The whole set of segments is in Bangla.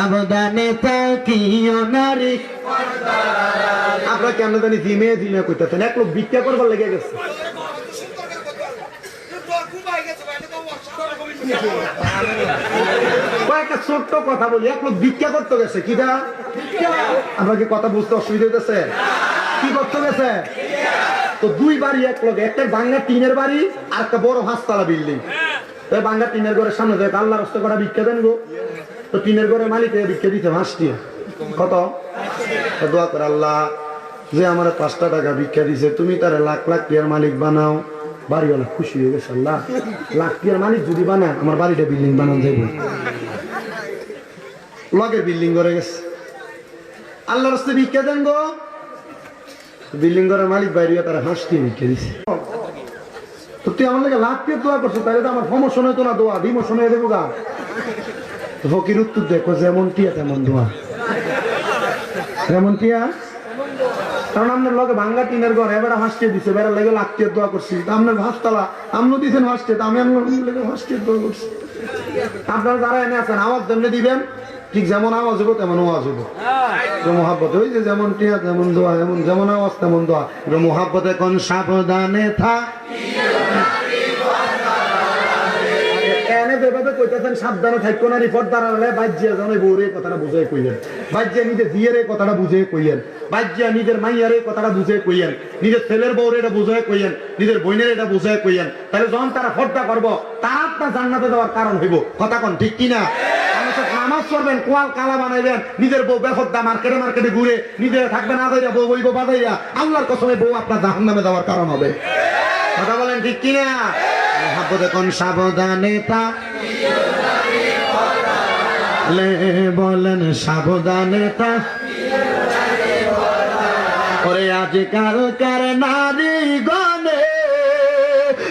সাবধানে তাকিও নারী আপনারা কেন জানি জিমে জিমে কইতেছেন? এক লোক ভিক্ষা করবার লেগে গেছে। কয়েকটা ছোট্ট কথা বলি, এক লোক ভিক্ষা করতে গেছে কিটা আপনাকে কথা বুঝতে অসুবিধা হইতেছে? কি করতে গেছে? তো দুই বাড়ি এক লোক, একটা বাংলা টিনের বাড়ি আর একটা বড় হাঁসতলা বিল্ডিং। বাংলা টিনের ঘরের সামনে দেখ আল্লাহ রস্ত করা ভিক্ষা দেন গো? তো টিনের ঘরের মালিক ভিক্ষা দিতে হাঁসটি কত? দোয়া করে আল্লাহ, যে আমার পাঁচটা টাকা ভিক্ষা দিছে, তুমি তার লাখ লাখ টিয়ার মালিক বানাও। বাড়িওয়ালা খুশি হয়ে গেছে আল্লাহ। লাখ টিয়ার মালিক যদি বানায়, আমার বাড়িটা বিল্ডিং বানানো যাইব। লগের বিল্ডিং করে গেছে। আল্লাহ রাস্তায় ভিক্ষা দেন গো। বিল্ডিং ঘরের মালিক বাইরে তারা হাঁস দিয়ে ভিক্ষা দিছে। তো তুই আমার লাগে লাখ দিয়ে দোয়া করছ তাহলে তো আমার সমস্যা নয় তো না দোয়া ডিমোশন হয়ে দেবো গা। ফকির উত্তর দেখো যেমন টিয়া তেমন দোয়া। যেমন টিয়া? কারণ আপনার লগে ভাঙ্গা টিনের ঘর, এবার হাসতে দিছে বেড়া লেগে লাখতে দোয়া করছি। আপনার হাসতলা আমনও দিছেন হাসতে আমি আপনার লেগে হাসতে দোয়া করছি। আপনারা যারা এনে আছেন, আওয়াজ তেমনি দিবেন? ঠিক যেমন আওয়াজ হব তেমন আওয়াজ হব মহাব্বত, ওই যে যেমন টিয়া, তেমন দোয়া এমন যেমন আওয়াজ, তেমন দোয়া। মহাব্বতে কোন সাবধানে থা। কইতেছেন, সাবধানে থাকো না, রিপোর্ট দাঁড়ালে বাজ্যিয়া জানো বউরে কথাটা বুঝে কইলেন। বাজ্যিয়া নিজের এই কথাটা বুঝে কইলেন। বাজ্যিয়া নিজের মাইয়ার কথাটা বুঝে কইলেন। নিজের ছেলের বউরে এটা বুঝে কইলেন। নিজের বোনের এটা বুঝে কইলেন। তাহলে যখন তারা ফর্দা করব, তারা আপনার জান্নাতে দেওয়ার কারণ হইব। কথা কোন ঠিক কিনা? নামাজ পড়বেন, কোয়াল কালা বানাইবেন, নিজের বউ বেফদ্দা মার্কেটে মার্কেটে ঘুরে নিজে থাকবেন আদাইয়া বউ বইব বাদাইয়া আল্লাহর কসমে বউ আপনার জাহান নামে দেওয়ার কারণ হবে। কথা বলেন ঠিক কিনা? মহাব্বতে কোন সাবধানে তা বলেন সাবধানে তা কার নারী গনে,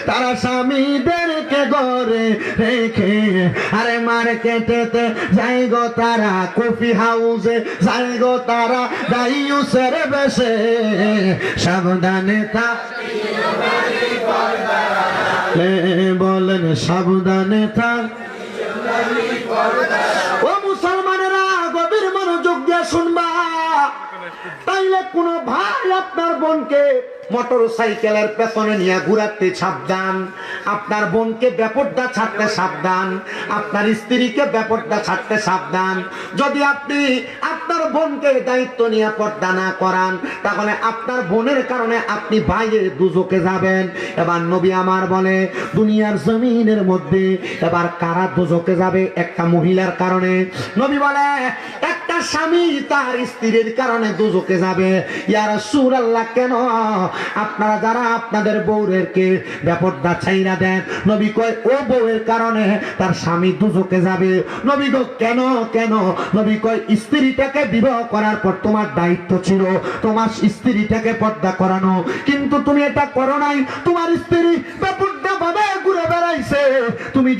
তারা স্বামীদেরকে গড়ে রেখে, আরে মার্কেটেতে যাই গো তারা, কফি হাউসে যাই গো তারা ডাইউসের বেশে। সাবধানে তা বলেন সাবধানে থাক। ও মুসলমানেরা গভীর মনোযোগ দিয়ে শুনবা। তাইলে কোন ভাই আপনার বোনকে মোটর সাইকেলের পেছনে নিয়ে ঘুরাতে সাবধান। আপনার বোনকে ব্যাপারটা ছাড়তে সাবধান। আপনার স্ত্রীকে ব্যাপারটা ছাড়তে সাবধান। যদি আপনি আপনার বোনকে দায়িত্ব নিয়ে পর্দা না করান, তাহলে আপনার বোনের কারণে আপনি বাইরে দুজকে যাবেন। এবার নবী আমার বলে, দুনিয়ার জমিনের মধ্যে এবার কারা দুজকে যাবে? একটা মহিলার কারণে। নবী বলে একটা তার আপনারা যারা আপনাদের ব্যাপারটা ছাইরা দেন, নবী কয়, ও বউয়ের কারণে তার স্বামী দুজকে যাবে। নবী গো, কেন কেন? নবী কয়, স্ত্রীটাকে বিবাহ করার পর তোমার দায়িত্ব ছিল, তোমার স্ত্রীটাকে পর্দা করানো। কিন্তু তুমি এটা করো নাই, তোমার স্ত্রী ব্যাপারটা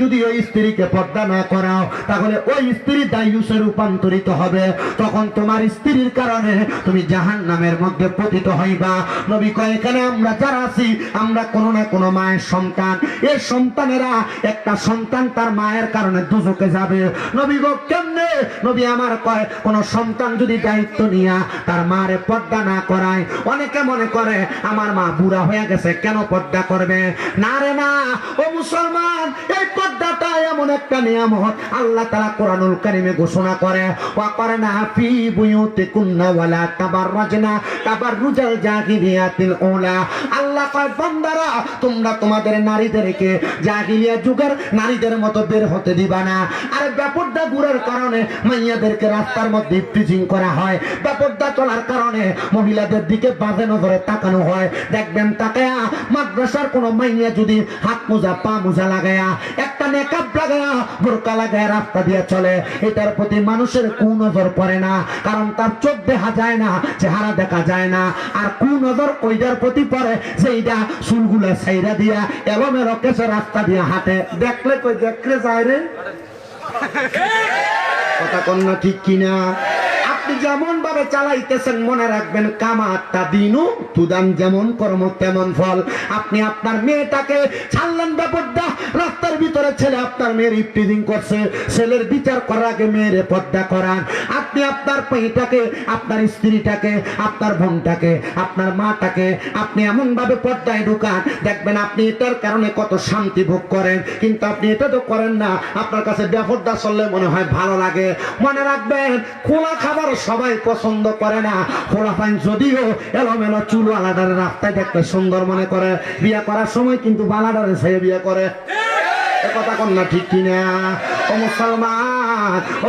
যদি ওই স্ত্রীকে পর্দা না করাও, তাহলে ওই স্ত্রী দায়ুসে রূপান্তরিত হবে। তখন তোমার স্ত্রীর কারণে তুমি জাহান নামের মধ্যে পতিত হইবা। নবী কয় এখানে আমরা যারা আছি, আমরা কোনো না কোনো মায়ের সন্তান। এই সন্তানেরা একটা সন্তান তার মায়ের কারণে দুজকে যাবে। নবী গো, কেমনে? নবী আমার কয়, কোন সন্তান যদি দায়িত্ব নিয়া তার মারে পর্দা না করায়, অনেকে মনে করে, আমার মা বুড়া হয়ে গেছে, কেন পর্দা করবে? না রে না ও মুসলমান, এই এমন একটা আল্লাহ তালা কোরআনুল কারিমে ঘোষণা করে রাস্তার মধ্যে করা হয়। ব্যাপারটা কারণে মহিলাদের দিকে বাজে নজরে তাকানো হয়। দেখবেন তাকায়া মাদ্রাসার কোন মাইয়া যদি হাত মোজা, পা মোজা লাগায়া একটা নেকাব লাগায়া বোরকা লাগায়া রাস্তা দিয়ে চলে। এটার প্রতি মানুষের কু নজর পড়ে না, কারণ তার চোখ দেখা যায় না, চেহারা দেখা যায় না। আর কু নজর ওইটার প্রতি পড়ে সেইটা চুলগুলা সাইরা দিয়া এলোমেলো কেসে রাস্তা দিয়ে হাঁটে। দেখলে কই দেখলে যায় রে? কথা কন্যা ঠিক কিনা? যেমন ভাবে চালাইতেছেন, মনে রাখবেন কামাতটা দিনু তুদান যেমন কর্ম তেমন ফল। আপনি আপনার মেয়েটাকে ছাড়লেন ব্যাপারটা রাস্তার ভিতরে ছেলে আপনার মেয়ের ইফটিজিং করছে, ছেলের বিচার করার আগে মেয়ের পর্দা করান। আপনি আপনার মেয়েটাকে আপনার স্ত্রীটাকে, আপনার বোনটাকে, আপনার মাটাকে, আপনি এমন ভাবে পর্দায় ঢুকান, দেখবেন আপনি এটার কারণে কত শান্তি ভোগ করেন। কিন্তু আপনি এটা তো করেন না, আপনার কাছে ব্যাপারটা চললে মনে হয় ভালো লাগে। মনে রাখবেন, খোলা খাবার সবাই পছন্দ করে না। খোলা পাইন যদিও এলোমেলো চুল আলাদার রাস্তায় দেখতে সুন্দর মনে করে। বিয়ে করার সময় কিন্তু বালাডারে ছেড়ে বিয়ে করে। কথা কন্যা ঠিক কিনা? ও মুসলমান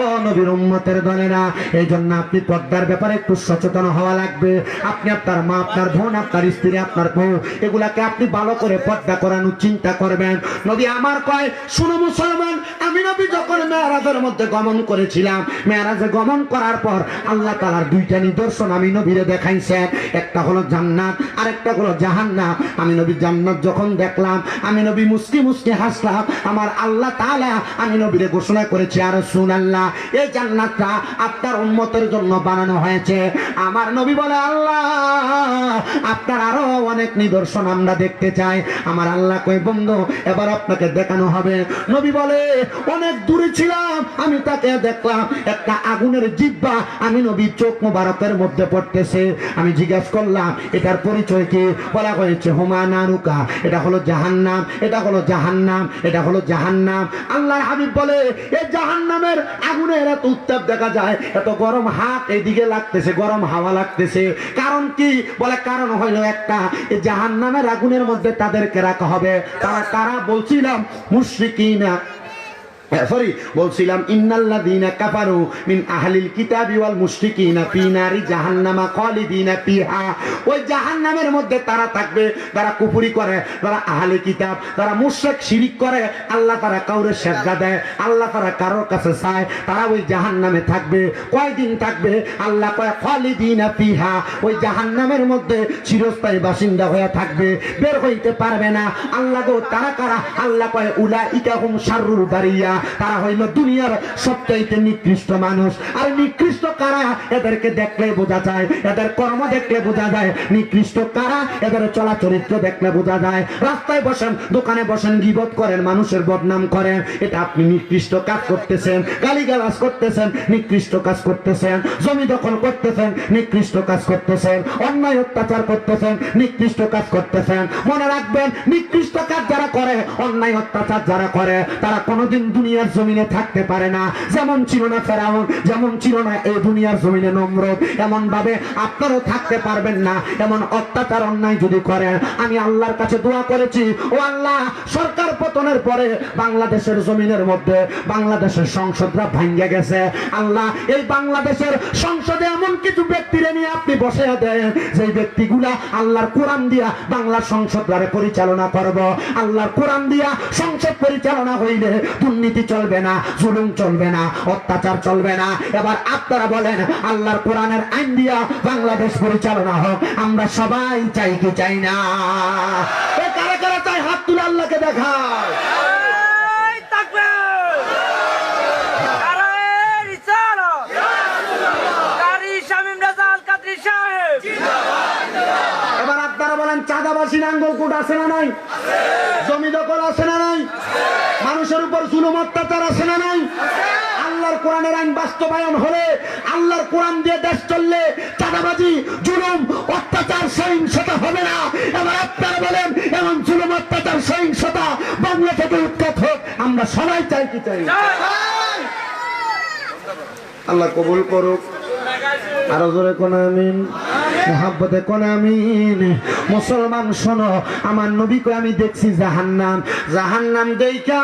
ও নবীর উম্মতের দলেরা এই জন্য আপনি পর্দার ব্যাপারে একটু সচেতন হওয়া লাগবে। আপনি আপনার মা, আপনার বোন, আপনার স্ত্রী, আপনার বউ, এগুলাকে আপনি ভালো করে পর্দা করানোর চিন্তা করবেন। নবী আমার কয়, শুনো মুসলমান, আমি নবী যখন মেয়ারাজের মধ্যে গমন করেছিলাম, মেয়ারাজে গমন করার পর আল্লাহ তালার দুইটা নিদর্শন আমি নবীরে দেখাইছেন। একটা হলো জান্নাত আর একটা হলো জাহান্নাম। আমি নবী জান্নাত যখন দেখলাম, আমি নবী মুসকি মুসকি হাসলাম, আমার আল্লাহ তাআলা আমি নবীরে ঘোষণা করেছি আর আল্লাহ এই জান্নাতটা আপনার উন্মতের জন্য বানানো হয়েছে। আমার নবী বলে, আল্লাহ, আপনার আরও অনেক নিদর্শন আমরা দেখতে চাই। আমার আল্লাহ কই বন্ধু, এবার আপনাকে দেখানো হবে। নবী বলে, অনেক দূরে ছিলাম, আমি তাকে দেখলাম, একটা আগুনের জিব্বা আমি নবী চোখ মধ্যে পড়তেছে। আমি জিজ্ঞাসা করলাম, এটার পরিচয় কি? বলা হয়েছে, হুমা নারুকা, এটা হলো জাহান্নাম, এটা হলো জাহান্নাম, এটা হলো জাহান্নাম। আল্লাহর হাবিব বলে এই জাহান্নামের এরা তো উত্তাপ দেখা যায়। এত গরম হাত এদিকে লাগতেছে, গরম হাওয়া লাগতেছে। কারণ কি? বলে কারণ হইল একটা জাহান জাহান্নামের আগুনের মধ্যে তাদেরকে রাখা হবে। তারা তারা বলছিলাম, মুশরিকিনা। সরি বলছিলাম, ইন্নাল্লাযীনা কাফারু মিন আহলিল কিতাবি ওয়াল মুশরিকিনা ফি নারি জাহান্নামা খালিদিনা ফিহা। ওই জাহান্নামের মধ্যে তারা থাকবে, তারা কুফরি করে, তারা আহলে কিতাব, তারা মুশরিক, শিরিক করে, আল্লাহ তারা কাউরে সেজদা দেয়, আল্লাহ তারা কারোর কাছে চায়, তারা ওই জাহান্নামে থাকবে। কয়দিন থাকবে? আল্লাহ কয়, খালিদিনা ফিহা। ওই জাহান্নামের মধ্যে চিরস্থায়ী বাসিন্দা হয়ে থাকবে, বের হইতে পারবে না। আল্লাহ গো, তারা কারা? আল্লাহ কয়, উলাইকা হুম শাররুল বারিয়া। তারা হইল দুনিয়ার সবচাইতে নিকৃষ্ট মানুষ। আর নিকৃষ্ট কারা? এদেরকে দেখলে বোঝা যায়, এদের কর্ম দেখলে বোঝা যায়। নিকৃষ্ট কারা? এদের চলা চরিত্র দেখলে বোঝা যায়। রাস্তায় বসেন, দোকানে বসেন, গিবত করেন, মানুষের বদনাম করেন। এটা আপনি নিকৃষ্ট কাজ করতেছেন, গালিগালাজ করতেছেন, নিকৃষ্ট কাজ করতেছেন। জমি দখল করতেছেন, নিকৃষ্ট কাজ করতেছেন। অন্যায় অত্যাচার করতেছেন, নিকৃষ্ট কাজ করতেছেন। মনে রাখবেন, নিকৃষ্ট কাজ যারা করে, অন্যায় অত্যাচার যারা করে, তারা কোনোদিন দুনিয়ার জমিনে থাকতে পারে না। যেমন ছিল না ফেরাউন, যেমন ছিল না এই দুনিয়ার জমিনে নম্রত এমন ভাবে আপনারও থাকতে পারবেন না। এমন অত্যাচার, অন্যায় যদি করেন, আমি আল্লাহর কাছে দোয়া করেছি, ও আল্লাহ, সরকার পতনের পরে বাংলাদেশের জমিনের মধ্যে বাংলাদেশের সংসদরা ভাঙ্গে গেছে। আল্লাহ, এই বাংলাদেশের সংসদে এমন কিছু ব্যক্তিরে নিয়ে আপনি বসে দেন যে ব্যক্তিগুলা আল্লাহর কোরআন দিয়া বাংলার সংসদরে পরিচালনা করব। আল্লাহর কোরআন দিয়া সংসদ পরিচালনা হইলে দুর্নীতি চলবে না জুলুম চলবে না অত্যাচার চলবে না। এবার আপনারা বলেন আল্লাহর কোরআনের আইন দিয়া বাংলাদেশ পরিচালনা হোক আমরা সবাই চাই কি চাই না? কারা কারা চাই হাত তুলে আল্লাহকে দেখায়! এবার আপনারা বলেন চাঁদাবাসী নাঙ্গল কোট আছে না নাই? জমি দখল আছে না নাই? মানুষের উপর জুলুম অত্যাচার আছে না নাই? আল্লাহর কোরআনের আইন বাস্তবায়ন হলে, আল্লাহর কোরআন দিয়ে দেশ চললে চাঁদাবাজি, জুলুম, অত্যাচার, সহিংসতা হবে না। এবার আপনারা বলেন, এমন জুলুম, অত্যাচার, সহিংসতা বাংলা থেকে উৎখাত হোক, আমরা সবাই চাই কি চাই? আল্লাহ কবুল করুক। আরও জোরে কোন আমিন। মোহাব্বতে কোন আমিন। মুসলমান, শোনো, আমার নবীকে আমি দেখছি জাহান্নাম। জাহান্নাম দেইকা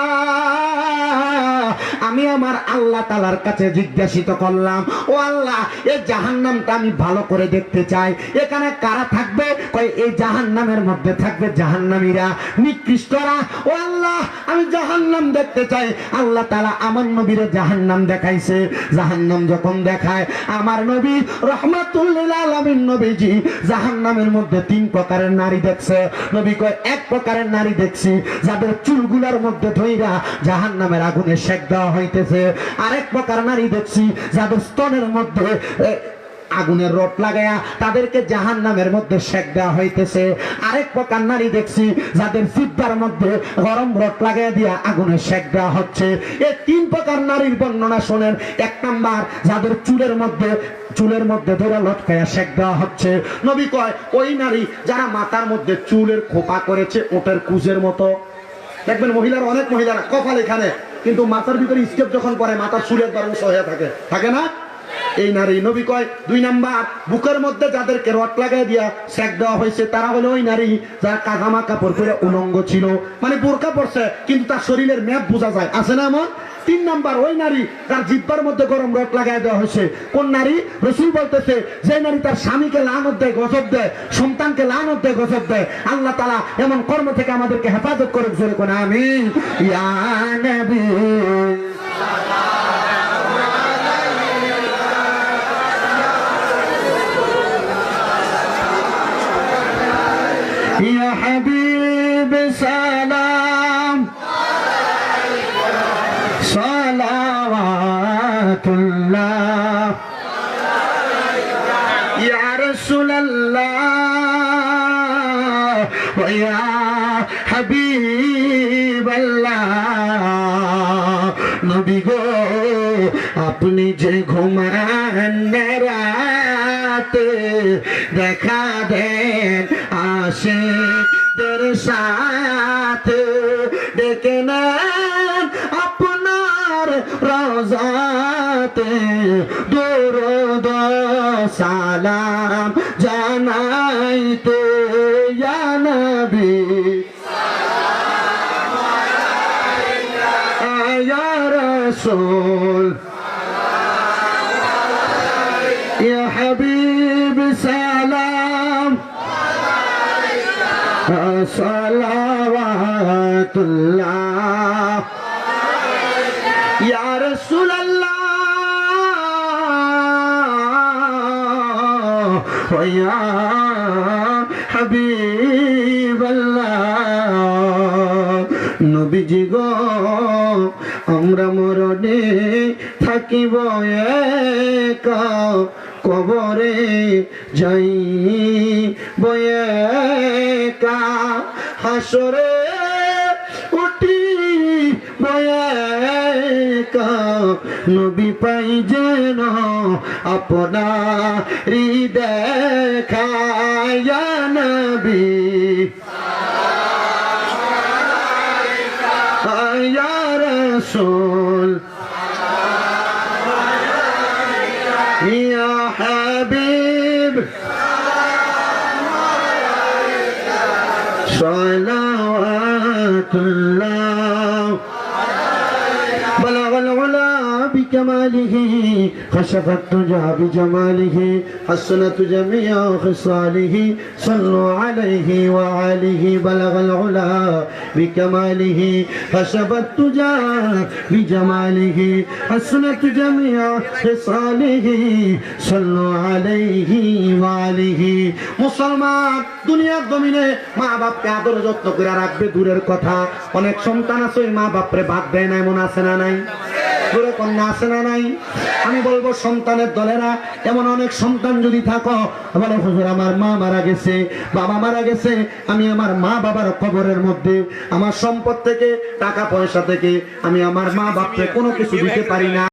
আমি আমার আল্লাহ তালার কাছে জিজ্ঞাসিত করলাম, ও আল্লাহ এই জাহান্নামটা আমি ভালো করে দেখতে চাই। এখানে কারা থাকবে? কয়, এই জাহান্নামের মধ্যে থাকবে জাহান্নামীরা, নিকৃষ্টরা। ও আল্লাহ, আমি জাহান্নাম দেখতে চাই। আল্লাহ তালা আমার নবীরে জাহান্নাম দেখাইছে। জাহান্নাম যখন দেখায়, আমার নবী রহমাতুল্লিল আলামিন নবীজি জাহান্নামের মধ্যে তিন প্রকারের নারী দেখছে। নবী কয়, এক প্রকারের নারী দেখছি, যাদের চুলগুলার মধ্যে ধইরা জাহান্নামের আগুনে শেক দেওয়া হইতেছে। আরেক প্রকার নারী দেখছি, যাদের স্তনের মধ্যে আগুনের রড লাগায়া তাদেরকে জাহান নামের মধ্যে শেক দেওয়া হইতেছে। আরেক প্রকার নারী দেখছি, যাদের জিব্বার মধ্যে গরম রড লাগাইয়া দিয়া আগুনের শেক দেওয়া হচ্ছে। এই তিন প্রকার নারীর বর্ণনা শোনেন। এক নাম্বার, যাদের চুলের মধ্যে চুলের মধ্যে ধরে লটকায়া শেক দেওয়া হচ্ছে। নবী কয়, ওই নারী যারা মাথার মধ্যে চুলের খোপা করেছে ওটের কুজের মতো। দেখবেন মহিলার অনেক মহিলারা কপাল এখানে, কিন্তু মাথার ভিতরে স্টেপ যখন করে মাথার চুলের দ্বারা উঁচু হয়ে থাকে। থাকে না? এই নারী, নবী কয়, দুই নাম্বার, বুকের মধ্যে যাদেরকে রট লাগাই দিয়া সেক দেওয়া হয়েছে, তারা হলো ওই নারী যারা কাজামা কাপড় পরে উলঙ্গ ছিল। মানে বোরকা পড়ছে কিন্তু তার শরীরের ম্যাপ বোঝা যায়। আছে না এমন? তিন নাম্বার, ওই নারী তার জিব্বার মধ্যে গরম রক লাগাই দেওয়া হয়েছে। কোন নারী? রসুল বলতেছে, যে নারী তার স্বামীকে লানত দেয়, গজব দেয়, সন্তানকে লানত দেয়, গজব দেয়, আল্লাহ তালা এমন কর্ম থেকে আমাদেরকে হেফাজত করে জোরে কোন আমি ইয়া নবী। নবী গো, আপনি যে ঘুমান দেখা দেন আশেদের সাথে, ডেকে নেন আপনার রোজাতে দূরদ সালাম জানাইতে নবী يا رسول يا حبيب سلام صلوات الله يا رسول الله ويا حبيب الله নবীজি গো আমরা জীবনে থাকিব একা, কবরে যাই বয়েকা হাসরে উঠি নবী পাই যেন আপনার দেখায় নবী। আয়া صلوات الله. بلغ العلا بكماله خشف الدجى بجماله حسنت جميع خصاله. صلوا عليه وعليه بلغ العلا بكماله خشف الدجى بجماله حسنت جميع خصاله. صلوا عليه মুসলমান, দুনিয়ার জমিনে মা বাপকে যত্ন করে রাখবে, দূরের কথা। অনেক সন্তান আছে, ওই মা বাপরে বাদ দেয় না এমন আছে না নাই? কন্যা আছে না নাই? আমি বলব, সন্তানের দলেরা, এমন অনেক সন্তান যদি থাকো আমার হুজুর, আমার মা মারা গেছে, বাবা মারা গেছে, আমি আমার মা বাবার কবরের মধ্যে, আমার সম্পদ থেকে, টাকা পয়সা থেকে, আমি আমার মা বাপকে কোনো কিছু দিতে পারি না।